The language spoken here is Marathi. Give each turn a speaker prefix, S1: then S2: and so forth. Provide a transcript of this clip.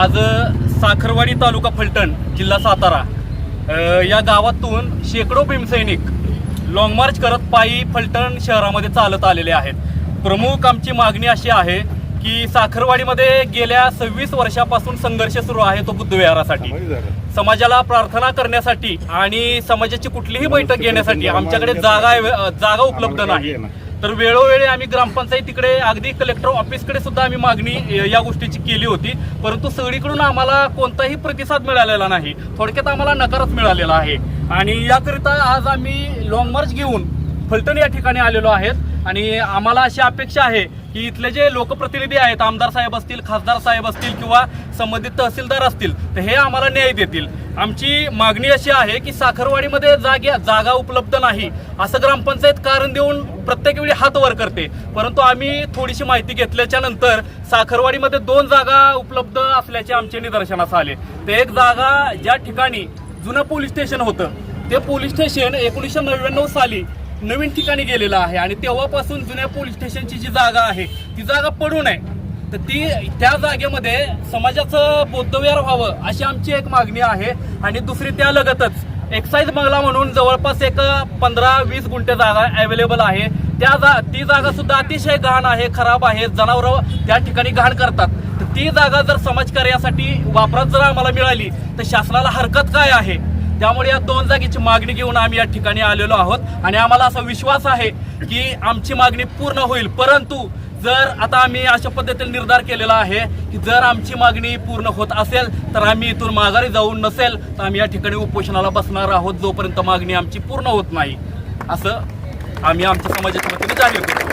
S1: आज साखरवाडी तालुका फलटण जिल्हा सातारा. या गावातून शेकडो भीमसैनिक लाँग मार्च करत पायी फलटण शहरामध्ये चालत आलेले आहेत. प्रमुख आमची मागणी अशी आहे की साखरवाडीमध्ये गेल्या सव्वीस वर्षापासून संघर्ष सुरू आहे तो बुद्धविहारासाठी. समाजाला प्रार्थना करण्यासाठी आणि समाजाची कुठलीही बैठक घेण्यासाठी आमच्याकडे जागा जागा उपलब्ध नाही. तर वेळोवेळी आम्ही ग्रामपंचायतीकडे अगदी कलेक्टर ऑफिसकडे सुद्धा आम्ही मागणी या गोष्टीची केली होती. परंतु सगळीकडून आम्हाला कोणताही प्रतिसाद मिळालेला नाही. थोडक्यात आम्हाला नकारच मिळालेला आहे. आणि याकरिता आज आम्ही लॉंग मार्च घेऊन फलटण या ठिकाणी आलेलो आहेत. आणि आम्हाला अशी अपेक्षा आहे की इथले जे लोकप्रतिनिधी आहेत आमदार साहेब असतील खासदार साहेब असतील किंवा संबंधित तहसीलदार असतील तर हे आम्हाला न्याय देतील. आमची मागणी अशी आहे की साखरवाडीमध्ये जागे जागा उपलब्ध नाही असं ग्रामपंचायत कारण देऊन प्रत्येक वेळी हात वर करते. परंतु आम्ही थोडीशी माहिती घेतल्याच्या नंतर साखरवाडीमध्ये दोन जागा उपलब्ध असल्याचे आमचे निदर्शनास आले. ते एक जागा ज्या ठिकाणी जुनं पोलीस स्टेशन होतं ते पोलीस स्टेशन एकोणीसशे नव्याण्णव साली नवीन ठिकाणी गेलेलं आहे आणि तेव्हापासून जुन्या पोलीस स्टेशनची जी जागा आहे ती जागा पडू नये. तर ती त्या जागेमध्ये समाजाचं बौद्धविहार व्हावं अशी आमची एक मागणी आहे. आणि दुसरी त्या लगतच एक्साईज बंगला म्हणून जवळपास एक पंधरा वीस गुंठे जागा अवेलेबल आहे. त्या जा ती जागा सुद्धा अतिशय घाण आहे खराब आहे जनावरं त्या ठिकाणी घाण करतात. तर ती जागा जर समाजकार्यासाठी वापरात जर आम्हाला मिळाली तर शासनाला हरकत काय आहे? त्यामुळे या दोन जागेची मागणी घेऊन आम्ही या ठिकाणी आलेलो आहोत. आणि आम्हाला असा विश्वास आहे की आमची मागणी पूर्ण होईल. परंतु जर आता आम्ही अशा पद्धतीने निर्धार केलेला आहे की जर आमची मागणी पूर्ण होत असेल तर आम्ही इथून माघारी जाऊन नसेल तर आम्ही या ठिकाणी उपोषणाला बसणार आहोत जोपर्यंत मागणी आमची पूर्ण होत नाही. असं आम्ही आमच्या समाजाच्या वतीने जाहीर करतो.